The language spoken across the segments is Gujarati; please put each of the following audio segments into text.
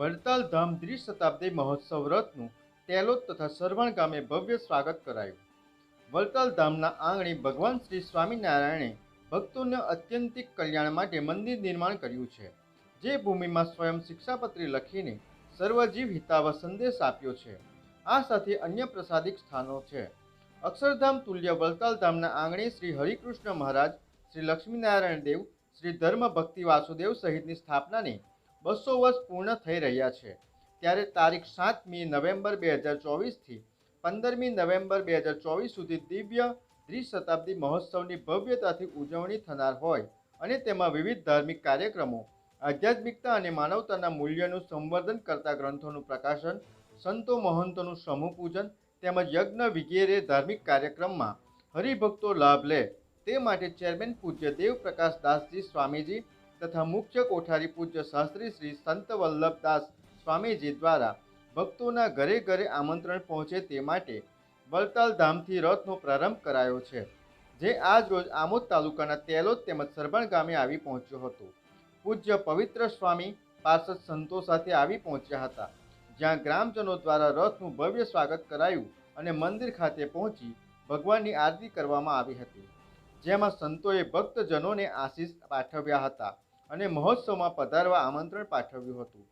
વડતાલ ધામ દ્વિશતાબ્દી મહોત્સવ રથનું તેલોદ તથા સરવણ ગામે ભવ્ય સ્વાગત કરાયું. વડતાલ ધામના આંગણે ભગવાન શ્રી સ્વામિનારાયણે ભક્તોને અત્યંતિક કલ્યાણ માટે મંદિર નિર્માણ કર્યું છે, જે ભૂમિમાં સ્વયં શિક્ષાપત્રી લખીને સર્વજીવ હિતાવ સંદેશ આપ્યો છે. આ સાથે અન્ય પ્રસાદિક સ્થાનો છે. અક્ષરધામ તુલ્ય વલતાલ ધામના આંગણે શ્રી હરિકૃષ્ણ મહારાજ, શ્રી લક્ષ્મીનારાયણ દેવ, શ્રી ધર્મ ભક્તિ વાસુદેવ સહિતની સ્થાપનાને બસો વર્ષ પૂર્ણ થઈ રહ્યા છે. ત્યારે તારીખ સાતમી નવેમ્બર બે હજાર ચોવીસથી પંદરમી નવેમ્બર બે હજાર ચોવીસ સુધી દિવ્ય દ્વિશતાબ્દી મહોત્સવની ભવ્યતાથી ઉજવણી થનાર હોય અને તેમાં વિવિધ ધાર્મિક કાર્યક્રમો, આધ્યાત્મિકતા અને માનવતાના મૂલ્યનું સંવર્ધન કરતા ગ્રંથોનું પ્રકાશન, સંતો મહંતોનું સમૂહ તેમજ યજ્ઞ વગેરે ધાર્મિક કાર્યક્રમમાં હરિભક્તો લાભ લે તે માટે ચેરમેન પૂજ્ય દેવપ્રકાશ દાસજી સ્વામીજી તથા મુખ્ય કોઠારી પૂજ્ય શાસ્ત્રી શ્રી સંત વલ્લભદાસ સ્વામીજી દ્વારા ભક્તોના ઘરે ઘરે આમંત્રણ પહોંચે તે માટે વલતાલ ધામથી રથનો પ્રારંભ કરાયો છે, જે આજ રોજ આમોદ તાલુકાના તેલોદ તેમજ સરભણ ગામે આવી પહોંચ્યો હતો. પૂજ્ય પવિત્ર સ્વામી પાર્ષદ સંતો સાથે આવી પહોંચ્યા હતા, જ્યાં ગ્રામજનો દ્વારા રથનું ભવ્ય સ્વાગત કરાયું અને મંદિર ખાતે પહોંચી ભગવાનની આરતી કરવામાં આવી હતી, જેમાં સંતોએ ભક્તજનોને આશીષ પાઠવ્યા હતા. અને મહોત્સવમાં પધારવા આમંત્રણ પાઠવ્યું હતું.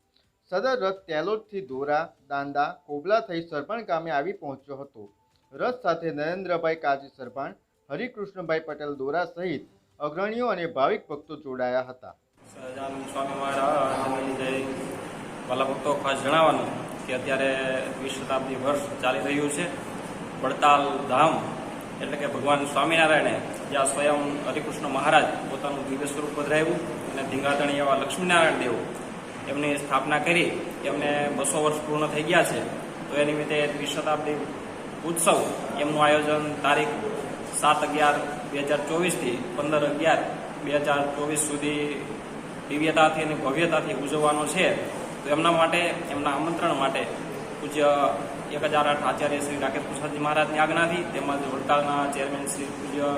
સદર રથ તેલોદથી દોરા દાંડા કોબલા થઈ સરપણ ગામે આવી પહોંચ્યો હતો. રથ સાથે નરેન્દ્રભાઈ કાજી સરભાણ હરિકૃષ્ણભાઈ પટેલ દોરા સહિત અગ્રણીઓ અને ભાવિક ભક્તો જોડાયા હતા. વાલા ભક્તો ખાસ જણાવવાનું કે અત્યારે વિશતાબ્દી વર્ષ ચાલી રહ્યું છે. પડતાલ ધામ એટલે કે ભગવાન સ્વામિનારાયણે જ્યાં સ્વયં હરિકૃષ્ણ મહારાજ પોતાનું દિવ્ય સ્વરૂપ પધરાવ્યું અને ધીંગાતણી એવા લક્ષ્મીનારાયણ દેવ એમની સ્થાપના કરી, એમને બસો વર્ષ પૂર્ણ થઈ ગયા છે, તો એ નિમિત્તે દ્વિશતાબ્દી ઉત્સવ એમનું આયોજન તારીખ સાત અગિયાર બે હજાર ચોવીસથી પંદર અગિયાર બે હજાર ચોવીસ સુધી દિવ્યતાથી અને ભવ્યતાથી ઉજવવાનો છે. તો એમના માટે, એમના આમંત્રણ માટે પૂજ્ય એક હજાર આઠ આચાર્ય શ્રી રાકેશ પ્રસાદજી મહારાજની આજ્ઞાથી તેમજ વડતાલના ચેરમેન શ્રી પૂજ્ય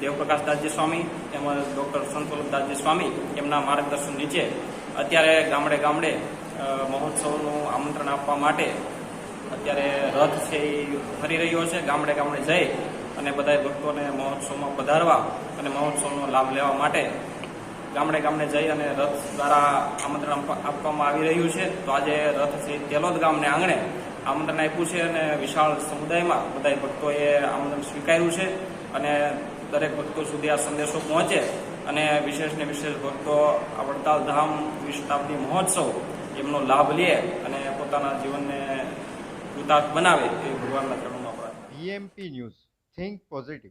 દેવપ્રકાશદાસજી સ્વામી તેમજ ડૉક્ટર સંતોલભદાસજી સ્વામી એમના માર્ગદર્શન નીચે અત્યારે ગામડે ગામડે મહોત્સવનું આમંત્રણ આપવા માટે અત્યારે રથ છે એ ફરી રહ્યો છે. ગામડે ગામડે જઈ અને બધા ભક્તોને મહોત્સવમાં પધારવા અને મહોત્સવનો લાભ લેવા માટે ગામડે ગામડે જઈ અને રથ દ્વારા આમંત્રણ આપવામાં આવી રહ્યું છે. તો આજે રથ શ્રી તેલોદ ગામને આંગણે આમંત્રણ આપ્યું છે અને વિશાળ સમુદાયમાં બધા ભક્તોએ આમંત્રણ સ્વીકાર્યું છે અને દરેક ભક્તો સુધી આ સંદેશો પહોંચે અને વિશેષ ને વિશેષ ભક્તો આ વડતાલ ધામ વિશતાબ્દી મહોત્સવ એમનો લાભ લે અને પોતાના જીવનને કૃતાર્થ બનાવે એ ભગવાનના ચરણમાં પ્રાર્થના. BMP news. Think positive.